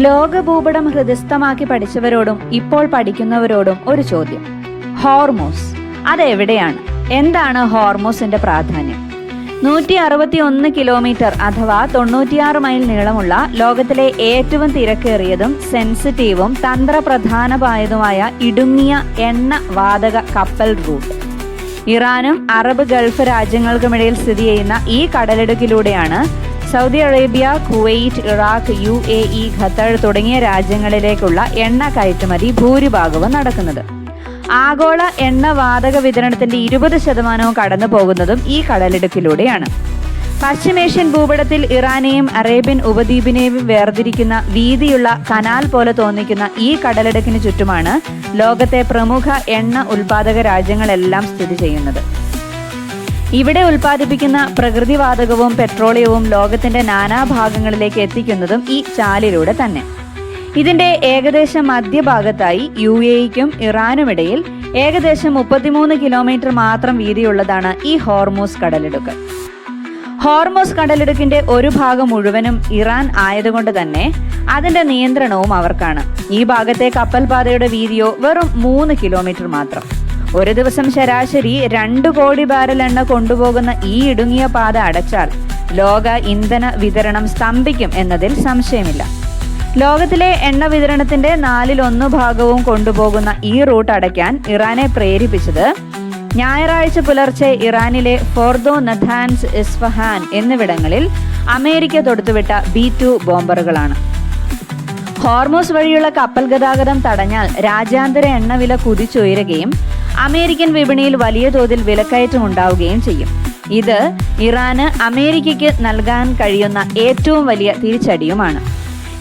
ലോകഭൂപടം ഹൃദയസ്ഥമാക്കി പഠിച്ചവരോടും ഇപ്പോൾ പഠിക്കുന്നവരോടും ഒരു ചോദ്യം. ഹോർമോസ്. അതെവിടെയാണ്? എന്താണ് ഹോർമോസിന്റെ പ്രാധാന്യം? നൂറ്റി അറുപത്തി ഒന്ന് കിലോമീറ്റർ അഥവാ തൊണ്ണൂറ്റിയാറ് മൈൽ നീളമുള്ള ലോകത്തിലെ ഏറ്റവും തിരക്കേറിയതും സെൻസിറ്റീവും തന്ത്രപ്രധാനമായതുമായ ഇടുങ്ങിയ എണ്ണ വാതക കപ്പൽ റൂട്ട്. ഇറാനും അറബ് ഗൾഫ് രാജ്യങ്ങൾക്കുമിടയിൽ സ്ഥിതി ചെയ്യുന്ന ഈ കടലിടുക്കിലൂടെയാണ് Saudi Arabia Kuwait Iraq U A E Qatar തുടങ്ങിയ രാജ്യങ്ങളിലേക്കുള്ള എണ്ണ കയറ്റുമതി ഭൂരിഭാഗവും നടക്കുന്നത്. ആഗോള എണ്ണ വാതക വിതരണത്തിന്റെ ഇരുപത് ശതമാനവും കടന്നു പോകുന്നതും ഈ കടലിടുക്കിലൂടെയാണ്. പശ്ചിമേഷ്യൻ ഭൂപടത്തിൽ ഇറാനെയും അറേബ്യൻ ഉപദ്വീപിനെയും വേർതിരിക്കുന്ന വീതിയുള്ള കനാൽ പോലെ തോന്നിക്കുന്ന ഈ കടലിടുക്കിന് ചുറ്റുമാണ് ലോകത്തെ പ്രമുഖ എണ്ണ ഉൽപാദക രാജ്യങ്ങളെല്ലാം സ്ഥിതി ചെയ്യുന്നത്. ഇവിടെ ഉൽപ്പാദിപ്പിക്കുന്ന പ്രകൃതിവാതകവും പെട്രോളിയവും ലോകത്തിന്റെ നാനാഭാഗങ്ങളിലേക്ക് എത്തിക്കുന്നതും ഈ ചാലിലൂടെ തന്നെ. ഇതിന്റെ ഏകദേശം മധ്യഭാഗത്തായി യു എക്കും ഇറാനുമിടയിൽ ഏകദേശം മുപ്പത്തിമൂന്ന് കിലോമീറ്റർ മാത്രം വീതിയുള്ളതാണ് ഈ ഹോർമോസ് കടലിടുക്ക്. ഹോർമോസ് കടലിടുക്കിന്റെ ഒരു ഭാഗം മുഴുവനും ഇറാൻ ആയതുകൊണ്ട് തന്നെ അതിന്റെ നിയന്ത്രണവും അവർക്കാണ്. ഈ ഭാഗത്തെ കപ്പൽപാതയുടെ വീതിയോ വെറും മൂന്ന് കിലോമീറ്റർ മാത്രം. ഒരു ദിവസം ശരാശരി രണ്ട് കോടി ബാരൽ എണ്ണ കൊണ്ടുപോകുന്ന ഈ ഇടുങ്ങിയ പാത അടച്ചാൽ ലോക ഇന്ധന വിതരണം സ്തംഭിക്കും എന്നതിൽ സംശയമില്ല. ലോകത്തിലെ എണ്ണ വിതരണത്തിന്റെ നാലിലൊന്ന് ഭാഗവും കൊണ്ടുപോകുന്ന ഈ റൂട്ട് അടയ്ക്കാൻ ഇറാനെ പ്രേരിപ്പിച്ചത് ഞായറാഴ്ച പുലർച്ചെ ഇറാനിലെ ഫോർദോ നഥാൻസ് ഇസ്ഫഹാൻ എന്നിവിടങ്ങളിൽ അമേരിക്ക തൊടുത്തുവിട്ട ബി ടു ബോംബറുകളാണ്. ഹോർമോസ് വഴിയുള്ള കപ്പൽ ഗതാഗതം തടഞ്ഞാൽ രാജ്യാന്തര എണ്ണവില കുതിച്ചുയരുകയും അമേരിക്കൻ വിപണിയിൽ വലിയ തോതിൽ വിലക്കയറ്റം ഉണ്ടാവുകയും ചെയ്യും. ഇത് ഇറാന് അമേരിക്കയ്ക്ക് നൽകാൻ കഴിയുന്ന ഏറ്റവും വലിയ തിരിച്ചടിയുമാണ്.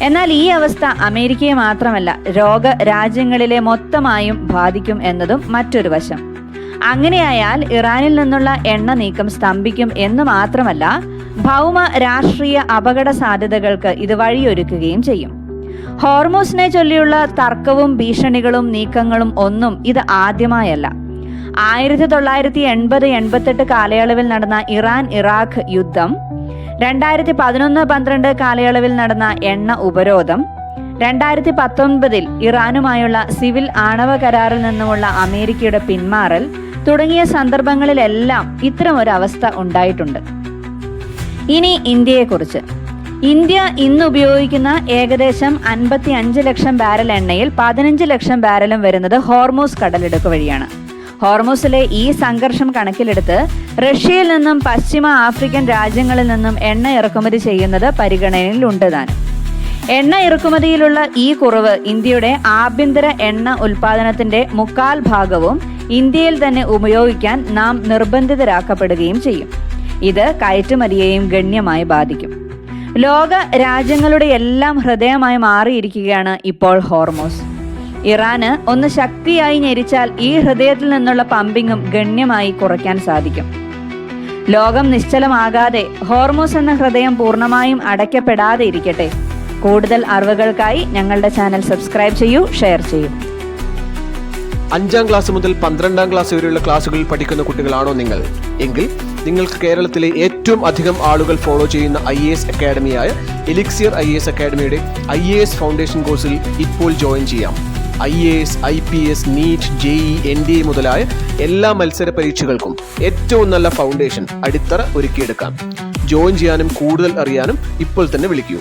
എന്നാൽ ഈ അവസ്ഥ അമേരിക്കയെ മാത്രമല്ല രോഗ രാജ്യങ്ങളിലെ മൊത്തമായും ബാധിക്കും എന്നതും മറ്റൊരു വശം. അങ്ങനെയായാൽ ഇറാനിൽ നിന്നുള്ള എണ്ണ നീക്കം സ്തംഭിക്കും എന്ന് മാത്രമല്ല ഭൗമ രാഷ്ട്രീയ അപകട സാധ്യതകൾക്ക് ഇത് വഴിയൊരുക്കുകയും ചെയ്യും. ഹോർമോസിനെ ചൊല്ലിയുള്ള തർക്കവും ഭീഷണികളും നീക്കങ്ങളും ഒന്നും ഇത് ആദ്യമായല്ല. ആയിരത്തി തൊള്ളായിരത്തി എൺപത് എൺപത്തെട്ട് കാലയളവിൽ നടന്ന ഇറാൻ ഇറാഖ് യുദ്ധം രണ്ടായിരത്തി പതിനൊന്ന് പന്ത്രണ്ട് കാലയളവിൽ നടന്ന എണ്ണ ഉപരോധം രണ്ടായിരത്തി പത്തൊൻപതിൽ ഇറാനുമായുള്ള സിവിൽ ആണവ കരാറിൽ നിന്നുമുള്ള അമേരിക്കയുടെ പിന്മാറൽ തുടങ്ങിയ സന്ദർഭങ്ങളിലെല്ലാം ഇത്തരം ഒരു അവസ്ഥ ഉണ്ടായിട്ടുണ്ട്. ഇനി ഇന്ത്യയെക്കുറിച്ച്. ഇന്ത്യ ഇന്ന് ഉപയോഗിക്കുന്ന ഏകദേശം അൻപത്തി അഞ്ച് ലക്ഷം ബാരൽ എണ്ണയിൽ പതിനഞ്ച് ലക്ഷം ബാരലും വരുന്നത് ഹോർമോസ് കടലിടുക്ക് വഴിയാണ്. ഹോർമോസിലെ ഈ സംഘർഷം കണക്കിലെടുത്ത് റഷ്യയിൽ നിന്നും പശ്ചിമ ആഫ്രിക്കൻ രാജ്യങ്ങളിൽ നിന്നും എണ്ണ ഇറക്കുമതി ചെയ്യുന്നത് പരിഗണനയിലുണ്ട് താനും എണ്ണ ഇറക്കുമതിയിലുള്ള ഈ കുറവ് ഇന്ത്യയുടെ ആഭ്യന്തര എണ്ണ ഉൽപാദനത്തിന്റെ മുക്കാൽ ഭാഗവും ഇന്ത്യയിൽ തന്നെ ഉപയോഗിക്കാൻ നാം നിർബന്ധിതരാക്കപ്പെടുകയും ചെയ്യും. ഇത് കയറ്റുമതിയെയും ഗണ്യമായി ബാധിക്കും. ലോക രാജ്യങ്ങളുടെ എല്ലാം ഹൃദയമായി മാറിയിരിക്കുകയാണ് ഇപ്പോൾ ഹോർമോസ്. ഇറാന് ഒന്ന് ശക്തിയായി ഞെരിച്ചാൽ ഈ ഹൃദയത്തിൽ നിന്നുള്ള പമ്പിങ്ങും ഗണ്യമായി കുറയ്ക്കാൻ സാധിക്കും. ലോകം നിശ്ചലമാകാതെ ഹോർമോസ് എന്ന ഹൃദയം പൂർണമായും അടയ്ക്കപ്പെടാതെ ഇരിക്കട്ടെ. കൂടുതൽ അറിവുകൾക്കായി ഞങ്ങളുടെ ചാനൽ സബ്സ്ക്രൈബ് ചെയ്യൂ ഷെയർ ചെയ്യൂ. അഞ്ചാം ക്ലാസ് മുതൽ പന്ത്രണ്ടാം ക്ലാസ് വരെയുള്ള ക്ലാസ്സുകളിൽ പഠിക്കുന്ന കുട്ടികളാണോ നിങ്ങൾ? എങ്കിൽ നിങ്ങൾക്ക് കേരളത്തിലെ ഏറ്റവും അധികം ആളുകൾ ഫോളോ ചെയ്യുന്ന ഐ എ എസ് അക്കാഡമിയായ എലിക്സിയർ ഐ എസ് അക്കാഡമിയുടെ ഐ എ എസ് ഫൗണ്ടേഷൻ കോഴ്സിൽ ഇപ്പോൾ ജോയിൻ ചെയ്യാം. I A S I P S NEET JEE N D A മുതലായ എല്ലാ മത്സര പരീക്ഷകൾക്കും ഏറ്റവും നല്ല ഫൗണ്ടേഷൻ അടിത്തറ ഒരുക്കിയെടുക്കാം. ജോയിൻ ചെയ്യാനും കൂടുതൽ അറിയാനും ഇപ്പോൾ തന്നെ വിളിക്കൂ.